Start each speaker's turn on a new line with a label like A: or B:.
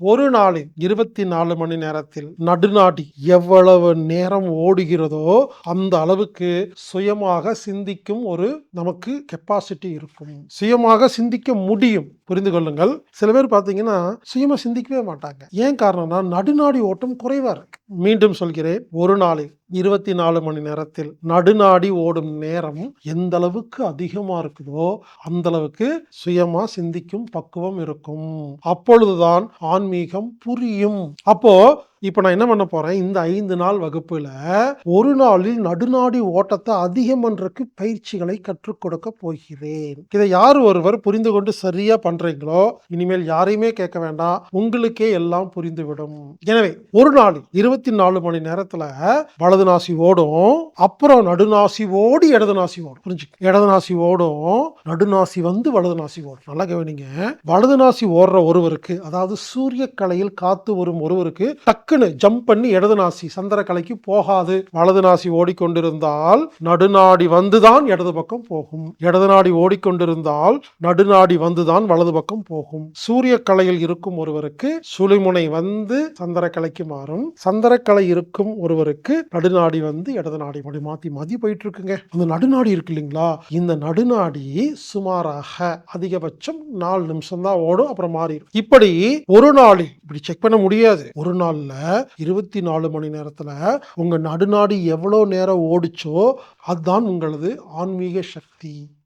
A: ஒரு நாளில் இருபத்தி நாலு மணி நேரத்தில் நடுநாடி எவ்வளவு நேரம் ஓடுகிறதோ அந்த அளவுக்கு சுயமாக சிந்திக்கும் ஒரு நமக்கு கெப்பாசிட்டி இருக்கும். சுயமாக சிந்திக்க முடியும். புரிந்து கொள்ளுங்கள். சில பேர் பார்த்தீங்கன்னா சுயமாக சிந்திக்கவே மாட்டாங்க. ஏன் காரணம்னா நடுநாடி ஓட்டம் குறைவா இருக்கு. மீண்டும் சொல்கிறேன் ஒரு நாளில் இருபத்தி நாலு மணி நேரத்தில் நடுநாடி ஓடும் நேரம் எந்த அளவுக்கு அதிகமா இருக்குதோ அந்த அளவுக்கு சுயமா சிந்திக்கும் பக்குவம் இருக்கும். அப்பொழுதுதான் ஆன்மீகம் புரியும். அப்போ இப்போ நான் என்ன பண்ண போறேன்? இந்த ஐந்து நாள் வகுப்புல ஒரு நாளில் நடுநாடி ஓட்டத்தை அதிகம் என்றக்கு பயிற்சிகளை கற்றுக் கொடுக்க போகிறேன். இதை யார் ஒருவர் புரிந்து கொண்டு சரியா பண்றீங்களோ இனிமேல் யாரையுமே கேட்க வேண்டாம். உங்களுக்கே எல்லாம் புரிந்துவிடும். எனவே ஒரு நாளில் இருபத்தி நாலு மணி நேரத்துல வலது நாசி ஓடும் அப்புறம் நடுநாசி ஓடி இடது நாசி ஓடும். புரிஞ்சு இடது நாசி ஓடும் நடுநாசி வந்து வலது நாசி ஓடும். நல்லா கவனிங்க. வலது நாசி ஓடுற ஒருவருக்கு அதாவது சூரிய கலையில் காத்து வரும் ஒருவருக்கு டக்குன்னு ஜம்ப் பண்ணி இடது நாசி சந்திர கலைக்கு போகாது. வலது நாசி ஓடிக்கொண்டிருந்தால் நடுநாடி வந்துதான் இடது பக்கம் போகும். இடது நாடி ஓடிக்கொண்டிருந்தால் நடுநாடி வந்துதான் வலது பக்கம் போகும். சூரிய கலையில் இருக்கும் ஒருவருக்கு சுழிமுனை வந்து சந்திர கலைக்கு மாறும். சந்திரக்கலை இருக்கும் ஒருவருக்கு நடுநாடி வந்து இடது நாடி அப்படி மாத்தி மாத்தி போயிட்டு இருக்குங்க அந்த நடுநாடி இருக்கு இல்லைங்களா? இந்த நடுநாடி சுமாராக அதிகபட்சம் நாலு நிமிஷம் தான் ஓடும் அப்புறம் மாறிடும். இப்படி ஒரு நாளில் இப்படி செக் பண்ண முடியாது. ஒரு நாளில் இருபத்தி நாலு மணி நேரத்தில் உங்கள் நடுநாடு எவ்வளோ நேரம் ஓடிச்சோ அதுதான் உங்களது ஆன்மீக சக்தி.